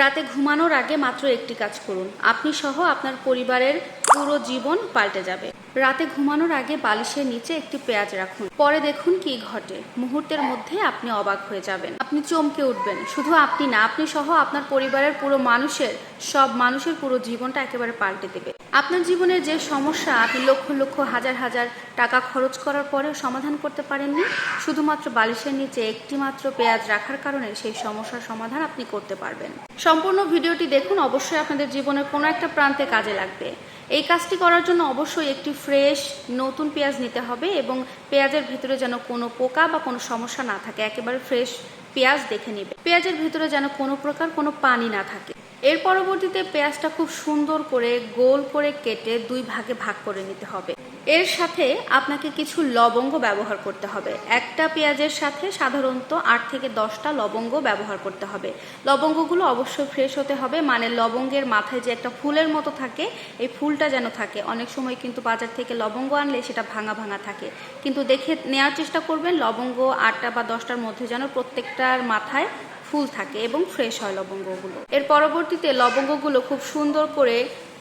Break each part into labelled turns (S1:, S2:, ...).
S1: রাতে ঘুমানোর আগে মাত্র একটি কাজ করুন। আপনি সহ আপনার পরিবারের পুরো জীবন পাল্টে যাবে। রাতে ঘুমানোর আগে বালিশের নিচে একটি পেঁয়াজ রাখুন। পরে দেখুন কি ঘটে। মুহূর্তের মধ্যে আপনি অবাক হয়ে যাবেন। আপনি চমকে উঠবেন। শুধু আপনি না, আপনি সহ আপনার পরিবারের পুরো মানুষের, সব মানুষের পুরো জীবনটা একেবারে পাল্টে দেবে। আপনার জীবনের যে সমস্যা, আপনি লক্ষ লক্ষ, হাজার হাজার টাকা খরচ করার পরেও সমাধান করতে পারেননি। শুধুমাত্র বালিশের নিচে একটি মাত্র পেঁয়াজ রাখার কারণে সেই সমস্যার সমাধান আপনি করতে পারবেন। সম্পূর্ণ ভিডিওটি দেখুন, অবশ্যই আপনাদের জীবনের কোনো একটা প্রান্তে কাজে লাগবে। এই কাজটি করার জন্য অবশ্যই একটি ফ্রেশ, নতুন পেঁয়াজ নিতে হবে এবং পেঁয়াজের ভিতরে যেন কোনো পোকা বা কোনো সমস্যা না থাকে, একেবারে ফ্রেশ পেঁয়াজ দেখে নেবে। পেঁয়াজের ভিতরে যেন কোনো প্রকার কোনো পানি না থাকে। এর পরবর্তীতে পেঁয়াজটা খুব সুন্দর করে গোল করে কেটে দুই ভাগে ভাগ করে নিতে হবে। এর সাথে আপনাকে কিছু লবঙ্গ ব্যবহার করতে হবে। একটা পেঁয়াজের সাথে সাধারণত আট থেকে দশটা লবঙ্গ ব্যবহার করতে হবে। লবঙ্গগুলো অবশ্যই ফ্রেশ হতে হবে মানে লবঙ্গের মাথায় যে একটা ফুলের মতো থাকে, এই ফুলটা যেন থাকে। অনেক সময় কিন্তু বাজার থেকে লবঙ্গ আনলে সেটা ভাঙা ভাঙা থাকে। কিন্তু দেখে নেওয়ার চেষ্টা করবেন, লবঙ্গ আটটা বা দশটার মধ্যে যেন প্রত্যেকটার মাথায় ফুল থাকে এবং ফ্রেশ হয় লবঙ্গগুলো। এর পরবর্তীতে লবঙ্গগুলো খুব সুন্দর করে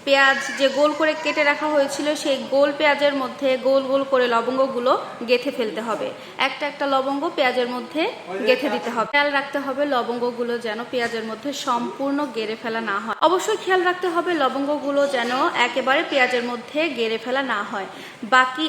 S1: পেঁয়াজ যে গোল করে কেটে রাখা হয়েছিল, সেই গোল পেঁয়াজের মধ্যে গোল গোল করে লবঙ্গগুলো গেথে ফেলতে হবে। একটা একটা লবঙ্গ পেঁয়াজের মধ্যে গেথে দিতে হবে। খেয়াল রাখতে হবে লবঙ্গগুলো যেন পেঁয়াজের মধ্যে সম্পূর্ণ গেড়ে ফেলা না হয়। অবশ্যই খেয়াল রাখতে হবে লবঙ্গগুলো যেন একেবারে পেঁয়াজের মধ্যে গেড়ে ফেলা না হয়। বাকি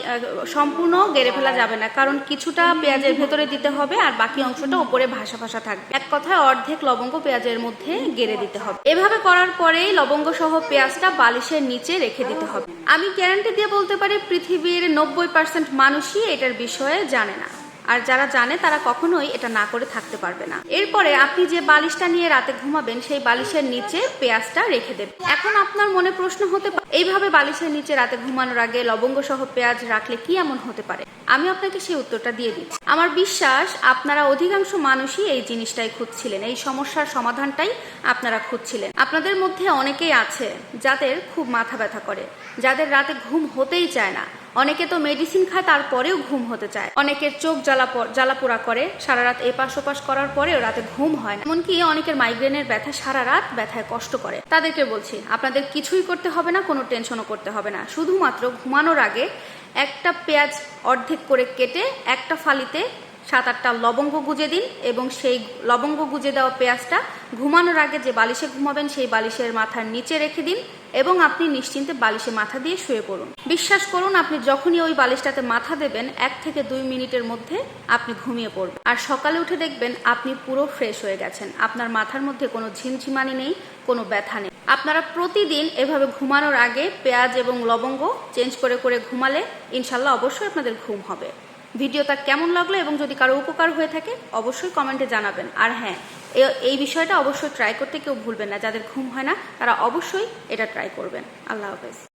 S1: সম্পূর্ণ গেড়ে ফেলা যাবে না, কারণ কিছুটা পেঁয়াজের ভেতরে দিতে হবে আর বাকি অংশটা উপরে ভাসা ভাসা থাকবে। এক কথায় অর্ধেক লবঙ্গ পেঁয়াজের মধ্যে গেড়ে দিতে হবে। এভাবে করার পরেই লবঙ্গ সহ পেঁয়াজটা বালিশের নিচে রেখে দিতে হবে। আমি গ্যারান্টি দিয়ে বলতে পারি পৃথিবীর নব্বই পার্সেন্ট মানুষই এটার বিষয়ে জানে না। আর যারা জানে, তারা কখনোই এটা না করে থাকতে পারবে না। এরপরে আপনি যে বালিশটা নিয়ে রাতে ঘুমাবেন, সেই বালিশের নিচে পেঁয়াজটা রেখে দেবেন। এখন আপনার মনে প্রশ্ন হতে পারে, এইভাবে বালিশের নিচে রাতে ঘুমানোর আগে লবঙ্গ সহ পেঁয়াজ রাখলে কি এমন হতে পারে? আমি আপনাকে সেই উত্তরটা দিয়ে দিচ্ছি। আমার বিশ্বাস, আপনারা অধিকাংশ মানুষই এই জিনিসটাই খুঁজছিলেন, এই সমস্যার সমাধানটাই আপনারা খুঁজছিলেন। আপনাদের মধ্যে অনেকেই আছে যাদের খুব মাথা ব্যথা করে, যাদের রাতে ঘুম হতেই চায় না। অনেকে তো মেডিসিন খায়, তারপরেও ঘুম হতে চায়। অনেকের চোখ জ্বালা জ্বালাপোড়া করে সারা রাত এপাশ ওপাশ করার পরেও রাতে ঘুম হয় না। এমনকি অনেকের মাইগ্রেনের ব্যথা সারা রাত ব্যথায় কষ্ট করে। তাদেরকে বলছি, আপনাদের কিছুই করতে হবে না, কোনো টেনশনও করতে হবে না। শুধুমাত্র ঘুমানোর আগে একটা পেঁয়াজ অর্ধেক করে কেটে, একটা ফালিতে সাত আটটা লবঙ্গ গুজে দিন এবং সেই লবঙ্গ গুজে দেওয়া পেঁয়াজটা ঘুমানোর আগে যে বালিশে ঘুমাবেন, সেই বালিশের মাথার নিচে রেখে দিন এবং আপনি নিশ্চিন্তে বালিশে মাথা দিয়ে শুয়ে পড়ুন। বিশ্বাস করুন, আপনি যখনই ওই বালিশটাতে মাথা দেবেন, এক থেকে দুই মিনিটের মধ্যে আপনি ঘুমিয়ে পড়বেন। আর সকালে উঠে দেখবেন আপনি পুরো ফ্রেশ হয়ে গেছেন। আপনার মাথার মধ্যে কোনো ঝিমঝিমানি নেই, কোনো ব্যথা নেই। আপনারা প্রতিদিন এভাবে ঘুমানোর আগে পেঁয়াজ এবং লবঙ্গ চেঞ্জ করে করে ঘুমালে ইনশাল্লাহ অবশ্যই আপনাদের ঘুম হবে। ভিডিওটা কেমন লাগল এবং যদি কারও উপকার হয়ে থাকে, অবশ্যই কমেন্টে জানাবেন। আর হ্যাঁ এই বিষয়টা অবশ্যই ট্রাই করতে কেউ ভুলবেন না। যাদের ঘুম হয় না, তারা অবশ্যই এটা ট্রাই করবেন। আল্লাহ হাফেজ।